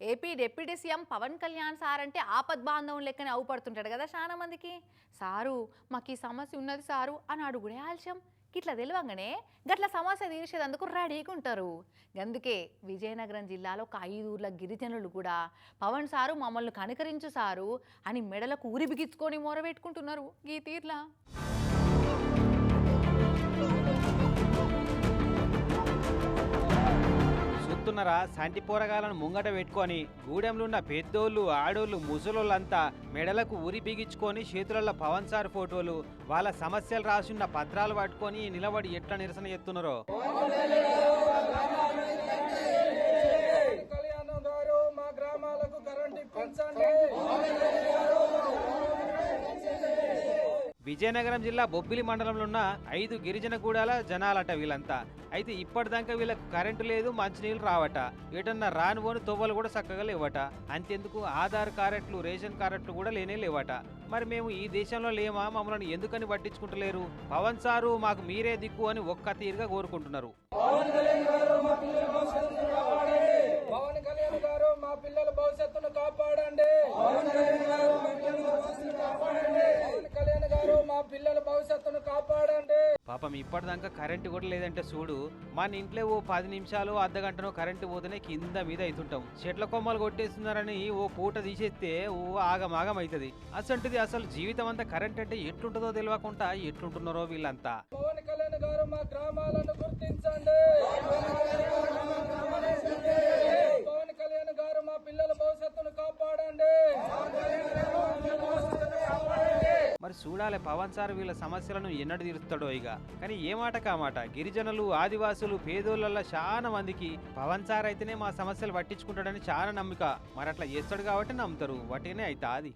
AP deputy CM Pawan Kalyan sir అంటే ఆపద్ బాంధవం లెక్కనే అవుపడుతుంటాడు కదా చాలా మందికి. సారు మాకు ఈ సమస్య ఉన్నది సారు అని అడుగుడే ఆలస్యం. ఇట్లా తెలియంగానే గట్ల సమస్య తీర్చేదందుకు రెడీగా ఉంటారు. అందుకే విజయనగరం జిల్లాలో ఒక ఐదు ఊర్ల గిరిజనులు కూడా పవన్ సారు మమ్మల్ని కనికరించు సారు అని మెడలకు ఊరి బిగించుకొని మొరబెట్టుకుంటున్నారు ఈ తీర్లా. చూస్తున్నారా సంటి పోరగాలను ముంగట పెట్టుకొని గూడెంలున్న పెద్దోళ్ళు ఆడోళ్ళు ముసలోళ్ళంతా మెడలకు ఉరి బిగించుకొని చేతులలో పవన్ సార్ ఫోటోలు వాళ్ళ సమస్యలు రాసున్న పత్రాలు పట్టుకొని నిలబడి ఎట్లా నిరసన ఎత్తున్నారో విజయనగరం జిల్లా బొబ్బిలి మండలంలో ఉన్న ఐదు గిరిజన గూడాల జనాలట వీళ్ళంతా. అయితే ఇప్పటిదాకా వీళ్ళకు కరెంటు లేదు మంచినీళ్ళు రావట. ఏటన్నా రానిపోని తొవ్వలు కూడా చక్కగా లేవట. అంతెందుకు ఆధార్ కార్డులు రేషన్ కార్డులు కూడా లేనే లేవట. మరి మేము ఈ దేశంలో లేమా? మమ్మల్ని ఎందుకని పట్టించుకుంటలేరు? పవన్ సారు మాకు మీరే దిక్కు అని ఒక్క తీరుగా కోరుకుంటున్నారు. పిల్లల భవిష్యత్తును కాపాడండి. పాపం ఇప్పటిదాకా కరెంటు కూడా లేదంటే చూడు. మన ఇంట్లో ఓ పది నిమిషాలు అర్ధ గంటనో కరెంటు పోతేనే కింద మీద అవుతుంటాం. చెట్ల కొమ్మలు కొట్టేస్తున్నారని ఓ పూట తీసేస్తే ఓ ఆగమాగం అవుతుంది. అసంటిది అసలు జీవితం అంతా కరెంట్ అంటే ఎట్లుంటుందో తెలియకుండా ఎట్లుంటున్నారో వీళ్ళంతా. పవన్ కళ్యాణ్ గారు మా గ్రామాలను గుర్తించండి. మరి చూడాలి పవన్ సార్ వీళ్ళ సమస్యలను ఎన్నడు తీరుస్తాడో ఇక. కానీ ఏ మాట కామాట గిరిజనులు ఆదివాసులు పేదోళ్ళ చాలా మందికి పవన్ సార్ అయితేనే మా సమస్యలు పట్టించుకుంటాడని చాలా నమ్మిక. మరి అట్లా చేస్తాడు కాబట్టి నమ్ముతారు. వాటినే అయితే అది